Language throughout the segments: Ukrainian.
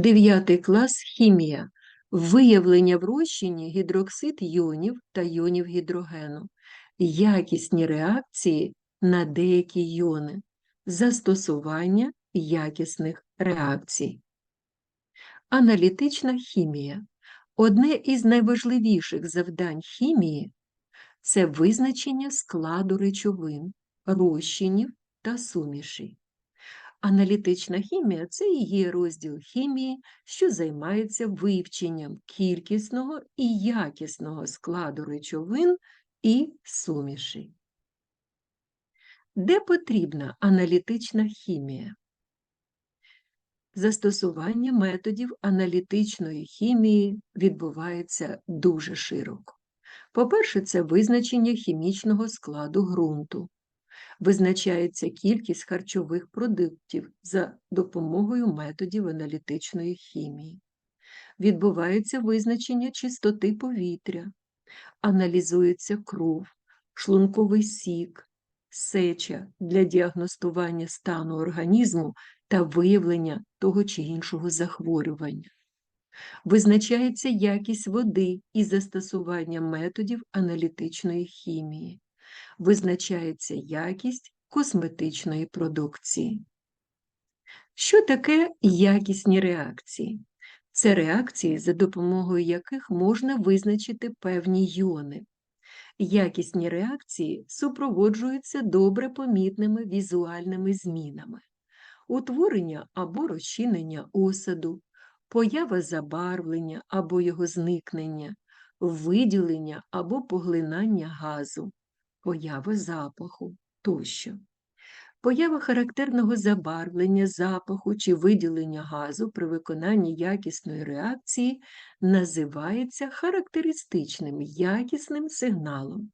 Дев'ятий клас хімія. Виявлення в розчині гідроксид йонів та йонів гідрогену. Якісні реакції на деякі йони. Застосування якісних реакцій. Аналітична хімія. Одне із найважливіших завдань хімії це визначення складу речовин, розчинів та сумішей. Аналітична хімія це є розділ хімії, що займається вивченням кількісного і якісного складу речовин і сумішей. Де потрібна аналітична хімія? Застосування методів аналітичної хімії відбувається дуже широко. По-перше, це визначення хімічного складу ґрунту. Визначається кількість харчових продуктів за допомогою методів аналітичної хімії. Відбувається визначення чистоти повітря, аналізується кров, шлунковий сік, сеча для діагностування стану організму та виявлення того чи іншого захворювання. Визначається якість води із застосуванням методів аналітичної хімії. Визначається якість косметичної продукції. Що таке якісні реакції? Це реакції, за допомогою яких можна визначити певні йони. Якісні реакції супроводжуються добре помітними візуальними змінами, утворення або розчинення осаду, поява забарвлення або його зникнення, виділення або поглинання газу, поява запаху тощо. Поява характерного забарвлення, запаху чи виділення газу при виконанні якісної реакції називається характеристичним якісним сигналом.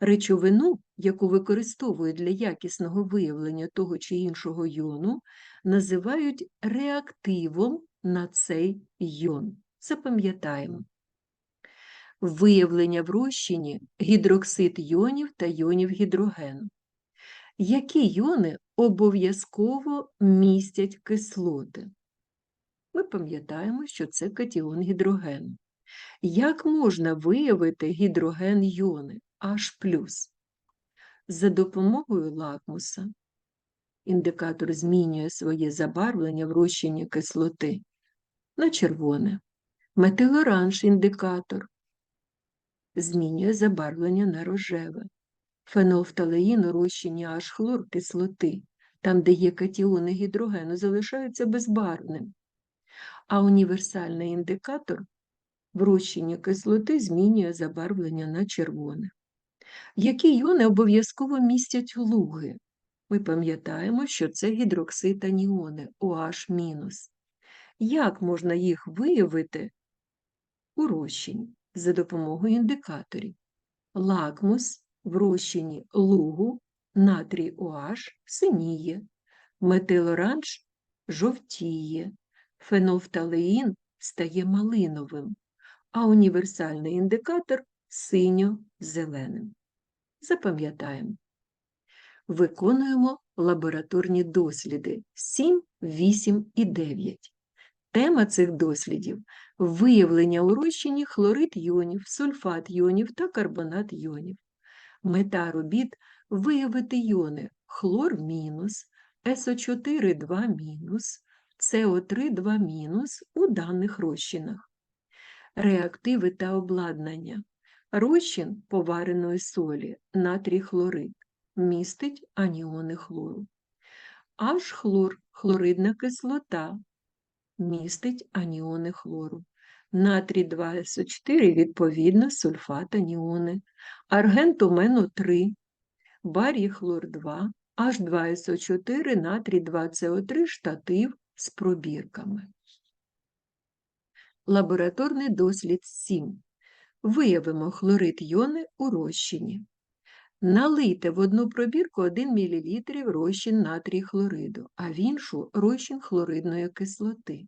Речовину, яку використовують для якісного виявлення того чи іншого йону, називають реактивом на цей йон. Запам'ятаємо. Виявлення в розчині гідроксид йонів та йонів гідрогену. Які йони обов'язково містять кислоти? Ми пам'ятаємо, що це катіон гідрогену. Як можна виявити гідроген йони H+. За допомогою лакмуса індикатор змінює своє забарвлення в розчині кислоти на червоне. Метилоранж індикатор змінює забарвлення на рожеве. Фенолфталеїн у розчині H-хлор кислоти, там, де є катіони гідрогену, залишаються безбарвним. А універсальний індикатор в розчині кислоти змінює забарвлення на червоне. Які йони обов'язково містять луги? Ми пам'ятаємо, що це гідроксид аніони OH-. Як можна їх виявити у розчині за допомогою індикаторів? Лакмус в розчині лугу натрій OH синіє, метилоранж жовтіє, фенолфталеїн стає малиновим, а універсальний індикатор синьо-зеленим. Запам'ятаємо. Виконуємо лабораторні досліди 7, 8 і 9. Тема цих дослідів виявлення у розчині хлорид йонів, сульфат йонів та карбонат йонів. Мета робіт виявити йони хлор мінус, СО4 2 мінус, СО3 2 мінус у даних розчинах. Реактиви та обладнання. Розчин повареної солі натрій хлорид містить аніони хлору. H-хлор хлоридна кислота містить аніони хлору. Натрій 2СО4, відповідно, сульфат аніони, аргентумену 3, барій хлор 2, H2SO4, натрій 2СО3 штатив з пробірками. Лабораторний дослід 7. Виявимо хлорид йони у розчині. Налийте в одну пробірку 1 мл розчин натрій хлориду, а в іншу розчин хлоридної кислоти.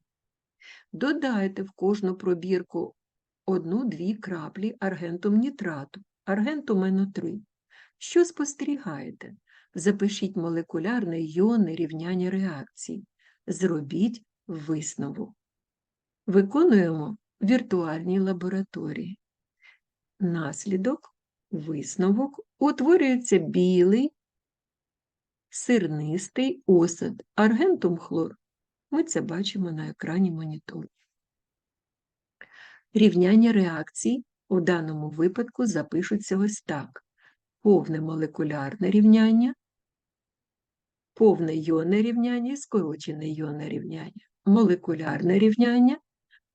Додайте в кожну пробірку 1-2 краплі аргентум нітрату, аргентум НО3. Що спостерігаєте? Запишіть молекулярне йонне рівняння реакцій. Зробіть висновок. Виконуємо в віртуальній лабораторії. Наслідок, висновок, утворюється білий сирнистий осад, аргентум хлор. Ми це бачимо на екрані монітору. Рівняння реакцій у даному випадку запишуться ось так: повне молекулярне рівняння, повне йонне рівняння і скорочене йонне рівняння, молекулярне рівняння,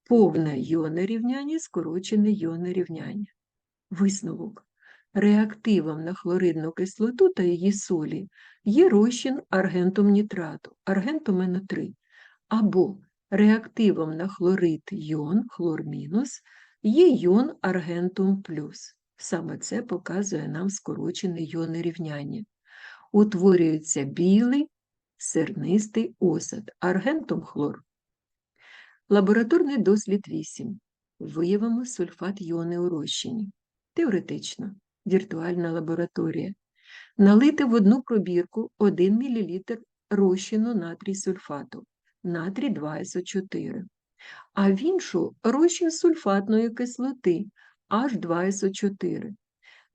повне йонне рівняння і скорочене йонне рівняння. Висновок. Реактивом на хлоридну кислоту та її солі є розчин аргентум нітрату, аргентум НО3, або реактивом на хлорид йон, хлор мінус, є йон аргентум плюс. Саме це показує нам скорочене йонне рівняння. Утворюється білий сернистий осад, аргентум хлор. Лабораторний дослід 8. Виявимо сульфат йони у розчині. Теоретично, віртуальна лабораторія. Налити в одну пробірку 1 мл розчину натрій сульфату, натрій 2СО4, а в іншу розчин сульфатної кислоти H2SO4.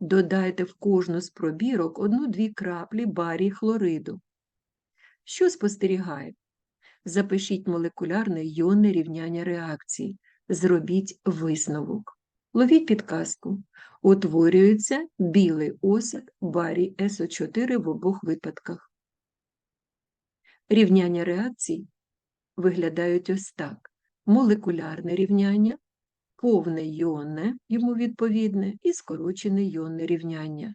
Додайте в кожну з пробірок 1-2 краплі барій хлориду. Що спостерігає? Запишіть молекулярне йонне рівняння реакції. Зробіть висновок. Ловіть підказку. Утворюється білий осад барій СО4 в обох випадках. Рівняння реакцій виглядають ось так: молекулярне рівняння, повне йонне, йому відповідне, і скорочене йонне рівняння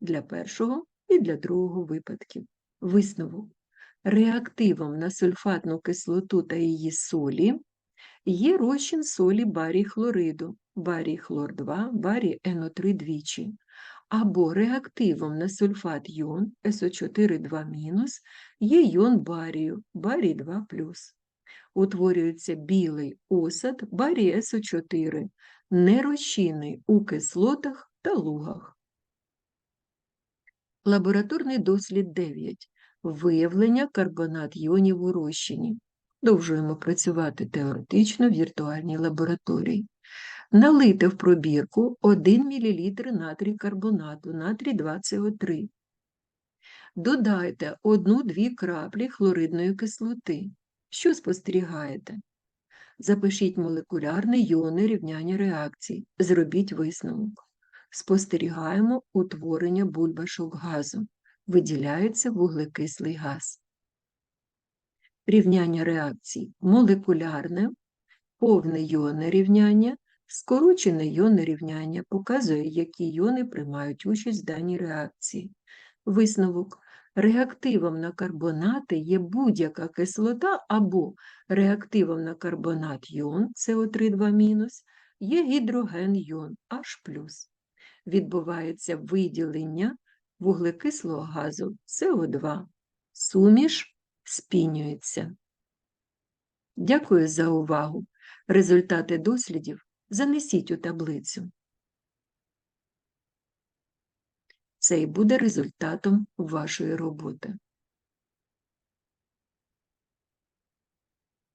для першого і для другого випадків. Висновок. Реактивом на сульфатну кислоту та її солі є розчин солі барій хлориду, барій хлор 2, барій НО3 двічі, або реактивом на сульфат йон СО4 2 є йон барію, барій 2 Утворюється білий осад барій СО4, нерозчинний у кислотах та лугах. Лабораторний дослід 9. Виявлення карбонат йонів у розчині. Продовжуємо працювати теоретично в віртуальній лабораторії. Налити в пробірку 1 мл натрій карбонату, натрій 2СО3. Додайте 1-2 краплі хлоридної кислоти. Що спостерігаєте? Запишіть молекулярне йонне рівняння реакцій. Зробіть висновок. Спостерігаємо утворення бульбашок газу. Виділяється вуглекислий газ. Рівняння реакцій молекулярне, повне йонне рівняння, скорочене йонне рівняння показує, які йони приймають участь в даній реакції. Висновок Реактивом на карбонати є будь-яка кислота або реактивом на карбонат йон СО3 є гідроген йон H+. Відбувається виділення вуглекислого газу СО2. Суміш спінюється. Дякую за увагу. Результати дослідів занесіть у таблицю. Це і буде результатом вашої роботи.